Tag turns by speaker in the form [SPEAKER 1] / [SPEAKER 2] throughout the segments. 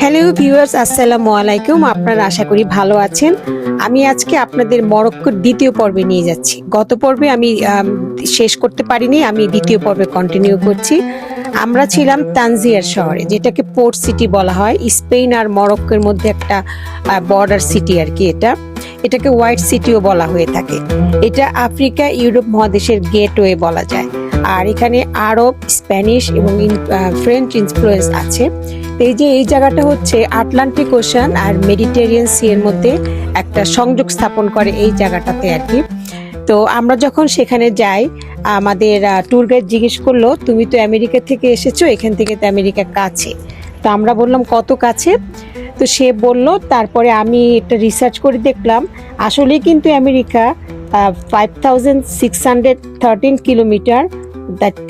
[SPEAKER 1] Hello viewers আসসালামু আলাইকুম। আপনারা আশা করি ভালো আছেন। আমি আজকে আপনাদের মরক্কোর দ্বিতীয় পর্বে নিয়ে যাচ্ছি। গত পর্বে আমি শেষ করতে পারিনি, আমি দ্বিতীয় পর্বে কন্টিনিউ করছি। আমরা ছিলাম তানজিয়ার শহরে, যেটাকে পোর্ট সিটি বলা হয়। স্পেন আর মরক্কোর মধ্যে একটা বর্ডার সিটি আর কি এটা। এটাকে হোয়াইট সিটিও বলা হয়ে থাকে। এটা আফ্রিকা, ইউরোপ মহাদেশের গেটওয়ে বলা যায়। আর এখানে আরব, স্প্যানিশ এবং ফ্রেঞ্চ ইনফ্লুয়েন্স আছে। এই যে এই জায়গাটা হচ্ছে আটলান্টিক ওশান আর মেডিটেরিয়ান সি এর মধ্যে একটা সংযোগ স্থাপন করে এই জায়গাটাতে আর কি। তো আমরা যখন সেখানে যাই, আমাদের ট্যুর গাইড জিজ্ঞেস করল, তুমি তো আমেরিকা থেকে এসেছ, এখান থেকে তো আমেরিকা কাছে? তো আমরা বললাম, কত কাছে? তো সে বলল, তারপরে আমি এটা রিসার্চ করে দেখলাম, আসলেই কিন্তু America five thousand six hundred thirteen kilometre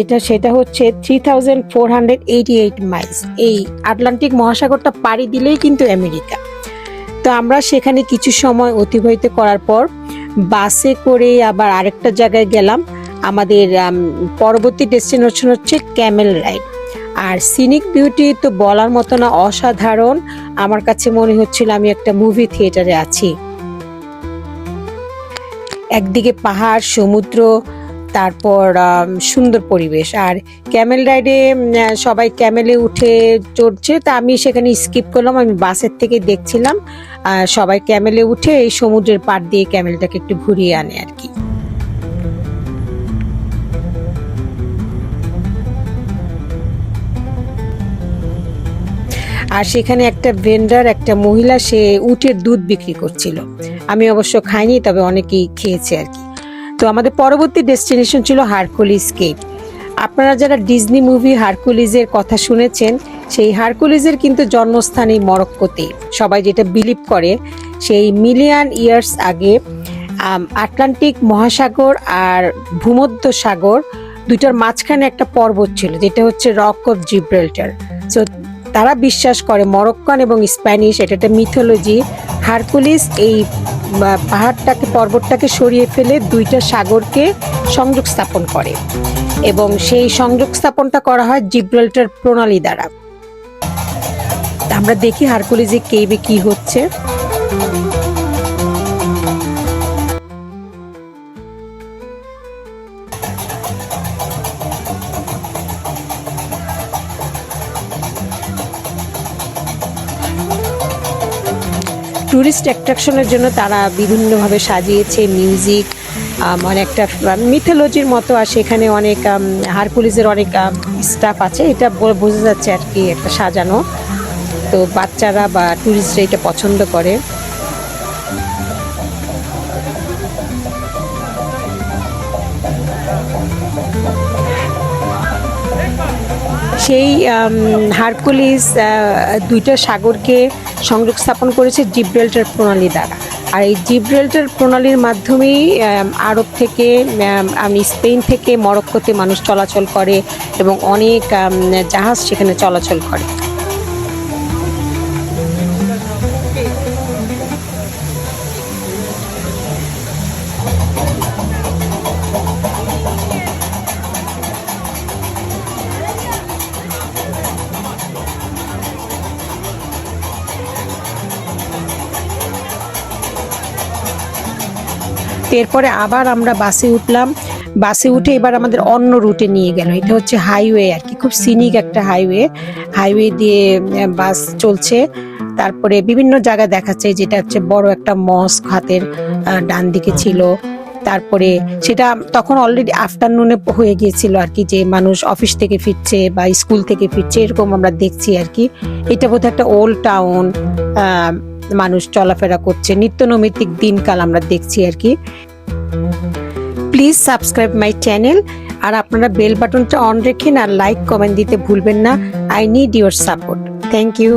[SPEAKER 1] এটা সেটা হচ্ছে three thousand four hundred eighty eight miles এই আটলান্টিক মহাসাগরটা পাড়ি দিলেই কিন্তু আমেরিকা তো আমরা সেখানে কিছু সময় অতিবাহিত করার পর বাসে করে আবার আরেকটা জায়গায় গেলাম। আমাদের পরবর্তী ডেস্টিনেশন হচ্ছে ক্যামেল রাইড আর সিনিক বিউটি তো বলার মতো না, অসাধারণ। আমার কাছে মনে হচ্ছিল আমি একটা মুভি থিয়েটারে আছি। একদিকে পাহাড়, সমুদ্র তারপর সুন্দর পরিবেশ। আর ক্যামেল রাইডে সবাই ক্যামেলে উঠে চড়ছে। তা আমি সেখানে স্কিপ করলাম। আমি বাসের থেকে দেখছিলাম। সবাই ক্যামেলে উঠে এই সমুদ্রের পাড় দিয়ে ক্যামেলটাকে একটু ঘুরিয়ে আনে আর কি। আর সেখানে একটা ভেন্ডার একটা মহিলা, সে উটের দুধ বিক্রি করছিল। আমি অবশ্য খাইনি, তবে অনেকেই খেয়েছে আর কি। তো আমাদের পরবর্তী ডেস্টিনেশন ছিল হারকুলিস কেপ। আপনারা যারা ডিজনি মুভি হারকুলিজের কথা শুনেছেন, সেই হারকুলিজের কিন্তু জন্মস্থান এই মরক্কোতে। সবাই যেটা বিলিভ করে, সেই মিলিয়ন ইয়ার্স আগে আটলান্টিক মহাসাগর আর ভূমধ্য সাগর দুইটার মাঝখানে একটা পর্বত ছিল, যেটা হচ্ছে রক অফ জিব্রাল্টার সো তারা বিশ্বাস করে মরক্কান এবং স্প্যানিশ এটা একটা মিথোলজি হারকুলিস এই পাহাড়টাকে, পর্বতটাকে সরিয়ে ফেলে দুইটা সাগরকে সংযোগ স্থাপন করে এবং সেই সংযোগ স্থাপনটা করা হয় জিব্রাল্টার প্রণালী দ্বারা। আমরা দেখি হারকুলিজে কেবে কি হচ্ছে। টুরিস্ট অ্যাট্রাকশনের জন্য তারা বিভিন্নভাবে সাজিয়েছে মিউজিক মানে একটা মিথোলজির মতো আর সেখানে অনেক আম, হারকুলিজের অনেক স্টাফ আছে। এটা বোঝা যাচ্ছে আর কি একটা সাজানো। তো বাচ্চারা বা টুরিস্টরা এটা পছন্দ করে। সেই হারকুলিস দুইটা সাগরকে সংযোগ স্থাপন করেছে জিব্রেল্টার প্রণালী দ্বারা। আর এই জিব্রেল্টার প্রণালীর মাধ্যমেই আরব থেকে আমি স্পেন থেকে মরক্কোতে মানুষ চলাচল করে এবং অনেক জাহাজ সেখানে চলাচল করে। এরপরে আবার আমরা বাসে উঠলাম। বাসে উঠে এবার আমাদের অন্য রুটে নিয়ে গেল। এটা হচ্ছে হাইওয়ে আর কি। খুব সিনিক একটা হাইওয়ে। হাইওয়ে দিয়ে বাস চলছে। তারপরে বিভিন্ন জায়গা দেখাচ্ছে, যেটা হচ্ছে বড় একটা মস্ক হাতের ডান দিকে ছিল। তারপরে সেটা তখন অলরেডি আফটারনুনে হয়ে গিয়েছিল আর কি, যে মানুষ অফিস থেকে ফিরছে বা স্কুল থেকে ফিরছে, এরকম আমরা দেখছি আর কি। এটা বোধহয় একটা ওল্ড টাউন মানুষ চলাফেরা করছে নিত্য নৈমিত্তিক দিনকাল আমরা দেখছি আর কি। প্লিজ সাবস্ক্রাইব মাই চ্যানেল আর আপনারা বেল বাটনটা অন রেখেন আর লাইক কমেন্ট দিতে ভুলবেন না। I need your support thank you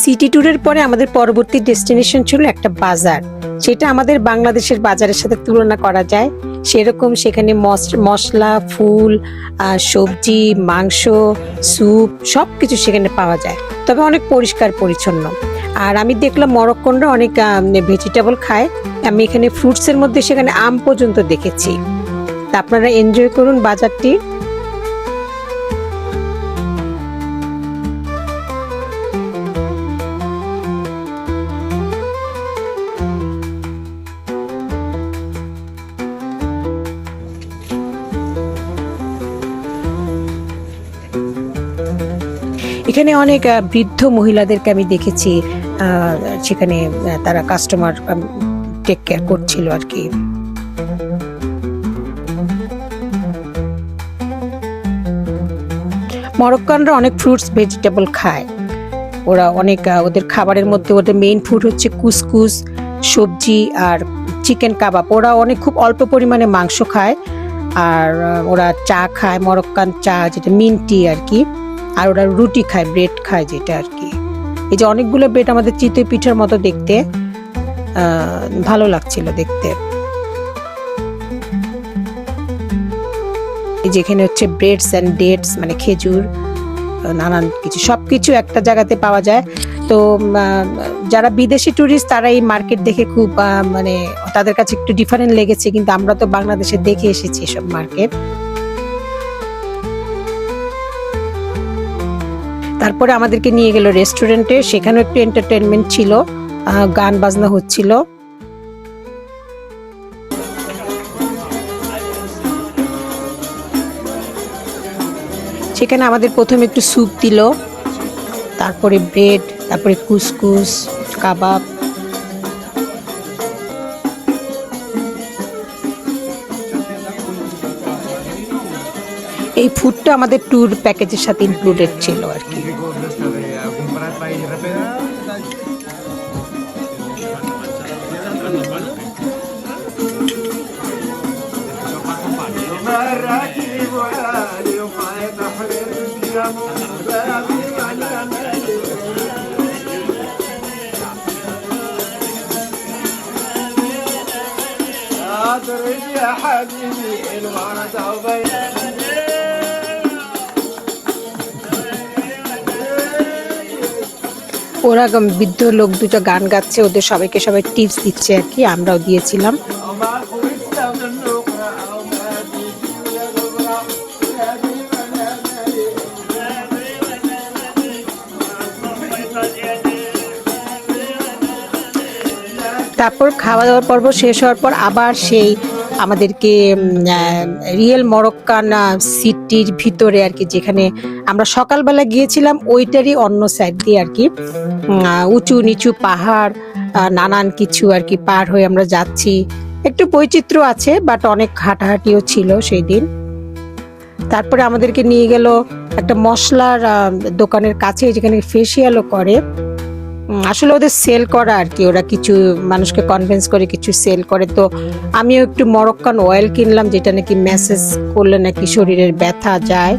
[SPEAKER 1] city ট্যুরের পরে আমাদের পরবর্তী ডেস্টিনেশন ছিল একটা বাজার। সেটা আমাদের বাংলাদেশের বাজারের সাথে তুলনা করা যায়। সেরকম সেখানে মশলা ফুল সবজি, মাংস, স্যুপ সব কিছু সেখানে পাওয়া যায়। তবে অনেক পরিষ্কার, পরিচ্ছন্ন। আর আমি দেখলাম মরক্কনরা অনেক ভেজিটেবল খায়। আমি এখানে ফ্রুটসের মধ্যে সেখানে আম পর্যন্ত দেখেছি। তা আপনারা এনজয় করুন বাজারটি। এখানে অনেক বৃদ্ধ মহিলাদেরকে আমি দেখেছি সেখানে তারা কাস্টমার টেক কেয়ার করছিল আর কি। মরক্কানরা অনেক ফ্রুটস ভেজিটেবল খায়। ওরা অনেক ওদের খাবারের মধ্যে ওদের মেইন ফুড হচ্ছে কুসকুস সবজি আর চিকেন কাবাব ওরা অনেক খুব অল্প পরিমাণে মাংস খায়। আর ওরা চা খায়, মরক্কান চা, যেটা মিন্টি আর কি। আর ওরা রুটি খায় ব্রেড খায় যেটা আর কি। এই যে অনেকগুলো ব্রেড আমাদের চিতই পিঠার মতো দেখতে ভালো লাগছিল দেখতে। এই যেখানে হচ্ছে ব্রেডস অ্যান্ড ডেটস মানে খেজুর, নানান কিছু সব কিছু একটা জায়গাতে পাওয়া যায়। তো যারা বিদেশি ট্যুরিস্ট তারা এই মার্কেট দেখে খুব মানে তাদের কাছে একটু ডিফারেন্ট লেগেছে, কিন্তু আমরা তো বাংলাদেশে দেখে এসেছি এসব মার্কেট তারপরে আমাদেরকে নিয়ে গেল রেস্টুরেন্টে সেখানেও একটু এন্টারটেনমেন্ট ছিল গান বাজনা হচ্ছিল। সেখানে আমাদের প্রথমে একটু স্যুপ দিল, তারপরে ব্রেড তারপরে কুসকুস কাবাব এই ফুডটা আমাদের ট্যুর প্যাকেজের সাথে ইনক্লুডেড ছিল আর কি।
[SPEAKER 2] Típico de esto de
[SPEAKER 1] ওরা বৃদ্ধ লোক দুটো গান গাচ্ছে, ওদের সবাইকে সবাই টিপস দিচ্ছে আর কি, আমরাও দিয়েছিলাম। তারপর খাওয়া দাওয়ার পর্ব শেষ হওয়ার পর আবার সেই আমাদেরকে রিয়েল মরক্কান সিটির ভিতরে আর কি, যেখানে আমরা সকালবেলা গিয়েছিলাম, ওইটারই অন্য সাইড দিয়ে আর কি উঁচু নিচু পাহাড় নানান কিছু আর কি পার হয়ে আমরা যাচ্ছি। একটু বৈচিত্র্য আছে বাট অনেক হাঁটাহাঁটিও ছিল সেই দিন তারপরে আমাদেরকে নিয়ে গেল একটা মশলার দোকানের কাছে, যেখানে ফেসিয়ালও করে। আসলে ওদের সেল করা আর কি। ওরা কিছু মানুষকে কনভিন্স করে কিছু সেল করে। তো আমিও একটু মরক্কান অয়েল কিনলাম, যেটা নাকি মেসেজ করলে নাকি শরীরের ব্যথা যায়।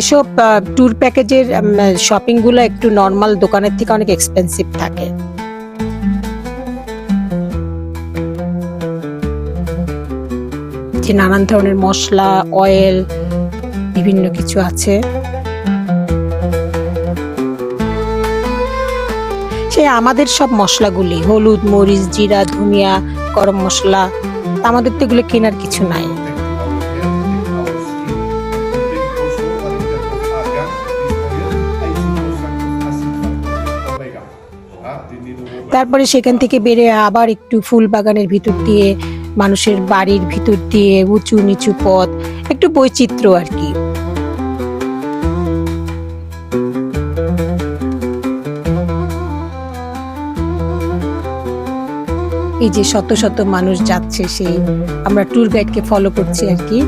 [SPEAKER 1] এসব ট্যুর প্যাকেজের শপিংগুলো একটু নর্মাল দোকানের থেকে অনেক এক্সপেন্সিভ থাকে। যে নানান ধরনের মশলা অয়েল বিভিন্ন কিছু আছে। সে আমাদের সব মশলাগুলি, হলুদ, মরিচ, জিরা, ধনিয়া, গরম মশলা, আমাদের তো এগুলো কেনার কিছু নাই। তারপরে সেখান থেকে বেড়ে আবার একটু ফুল বাগানের ভিতর দিয়ে মানুষের বাড়ির ভিতর দিয়ে উঁচু নিচু পথ, একটু বৈচিত্র্য আর কি। এই যে শত শত মানুষ যাচ্ছে সেই আমরা ট্যুর গাইডকে ফলো করছি আর কি।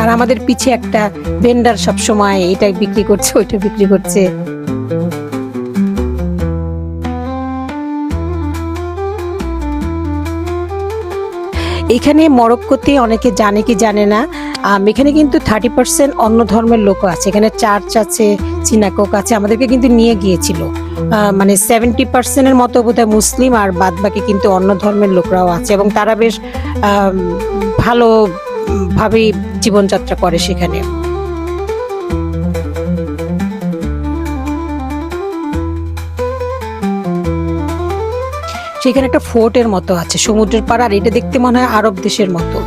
[SPEAKER 1] আর আমাদের পিছে একটা ভেন্ডার সব সময় এটা বিক্রি করছে, ওইটা বিক্রি করছে। এখানে মরক্কোতে অনেকে জানে কি জানে না। এখানে কিন্তু থার্টি পার্সেন্ট অন্য ধর্মের লোক আছে। এখানে চার্চ আছে চিনাকক আছে, আমাদেরকে কিন্তু নিয়ে গিয়েছিল। মানে সেভেন্টি পার্সেন্টের মতো বোধহয় মুসলিম আর বাদ বাকি কিন্তু অন্য ধর্মের লোকরাও আছে এবং তারা বেশ ভালো ভাবে জীবনযাত্রা করে সেখানে। সেখানে একটা ফোর্টের মতো আছে, সমুদ্রের পাড়, আর এটা দেখতে মনে হয় আরব দেশের মতো।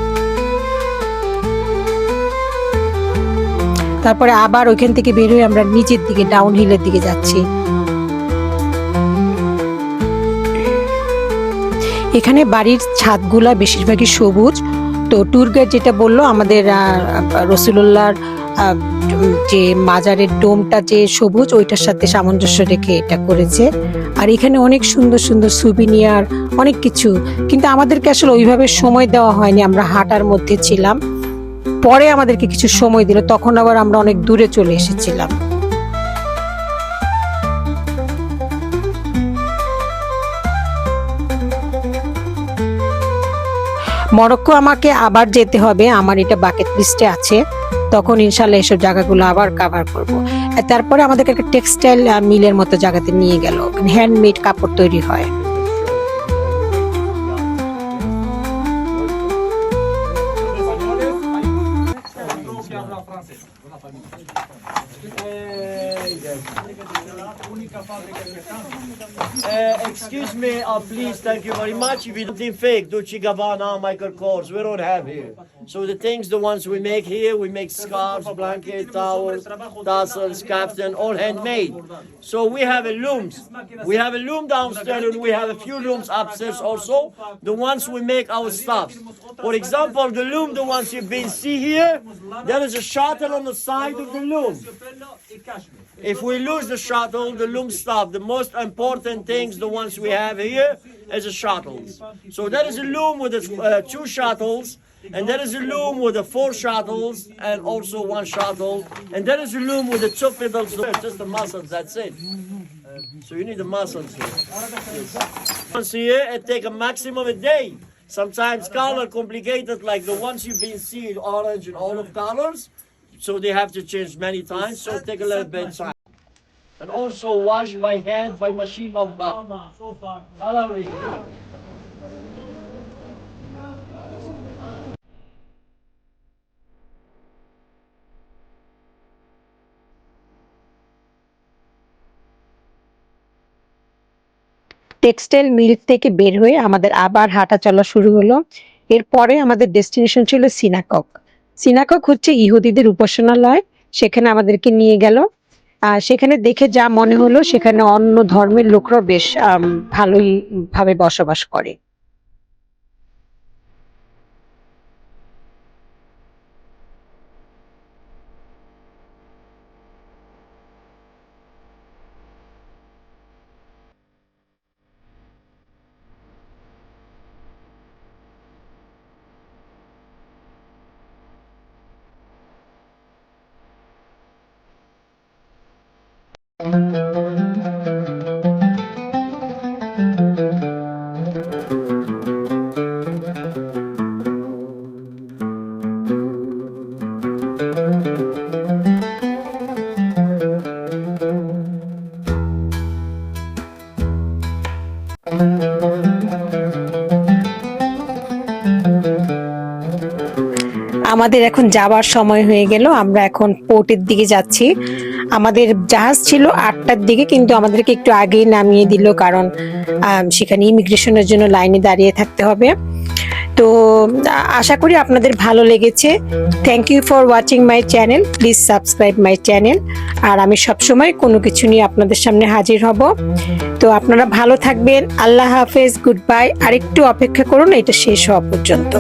[SPEAKER 1] তারপরে আবার ওইখান থেকে বের হয়ে আমরা নিচের দিকে ডাউন হিলের দিকে যাচ্ছি। এখানে বাড়ির ছাদগুলা বেশিরভাগই সবুজ। তো ট্যুর গাইড যেটা বলল, আমাদের রসুল্লাহর যে মাজারের ডোমটা যে সবুজ, ওইটার সাথে সামঞ্জস্য রেখে এটা করেছে। আর এখানে অনেক সুন্দর সুন্দর সুবিনিয়ার অনেক কিছু। কিন্তু আমাদেরকে আসলে ওইভাবে সময় দেওয়া হয়নি, আমরা হাঁটার মধ্যে ছিলাম। পরে আমাদেরকে কিছু সময় দিল, তখন আবার আমরা অনেক দূরে চলে এসেছিলাম। মরক্কো আমাকে আবার যেতে হবে, আমার এটা বাকেট লিস্টে আছে। তখন ইনশাল্লাহ এসব জায়গাগুলো আবার কাভার করব। তারপরে আমাদেরকে একটা টেক্সটাইল মিলের মতো জায়গাতে নিয়ে গেল। হ্যান্ডমেড কাপড় তৈরি হয়।
[SPEAKER 3] Uh, excuse me, uh, please, thank you very much. If you don't fake, Dolce Gabbana, Michael Kors, we don't have here. So the things, the ones we make here, we make scarves, blankets, towels, tassels, kaftan, all handmade. So we have a looms. We have a loom downstairs and we have a few looms upstairs also. The ones we make our stuff. For example, the loom, the ones you've been see here, there is a shuttle on the side of the loom. If we lose the shuttle, the loom stop. The most important things, the ones we have here, is the shuttles. So there is a loom with the, uh, two shuttles, and there is a loom with the four shuttles, and also one shuttle, and there is a loom with the two pedals. Just the muscles. That's it. So you need the muscles here. Once here, it take a maximum a day. Sometimes color complicated, like the ones you've been seeing, orange and olive colors. So they have to change many times. So take a little bit time. And also wash by hand by machine of Hallelujah.
[SPEAKER 1] Textile mill থেকে বের হয়ে আমাদের আবার হাঁটা চলা শুরু হলো এরপরে আমাদের ডেস্টিনেশন ছিল সিনাকক সিনাকক হচ্ছে ইহুদিদের উপাসনালয়, সেখানে আমাদেরকে নিয়ে গেল। আর সেখানে দেখে যা মনে হলো, সেখানে অন্য ধর্মের লোকরাও বেশ ভালোই ভাবে বসবাস করে। আমাদের এখন যাবার সময় হয়ে গেল, আমরা এখন পোর্টের দিকে যাচ্ছি। আমাদের জাহাজ ছিল আটটার দিকে, কিন্তু আমাদেরকে একটু আগেই নামিয়ে দিল, কারণ সেখানে ইমিগ্রেশনের জন্য লাইনে দাঁড়িয়ে থাকতে হবে। তো, আশা করি আপনাদের ভালো লেগেছে। Thank you for watching my channel please subscribe my channel আর আমি সবসময় কোনো কিছু নিয়ে আপনাদের সামনে হাজির হব। তো আপনারা ভালো থাকবেন। আল্লাহ হাফেজ, গুড বাই। আরেকটু অপেক্ষা করুন, এটা শেষ হওয়া পর্যন্ত।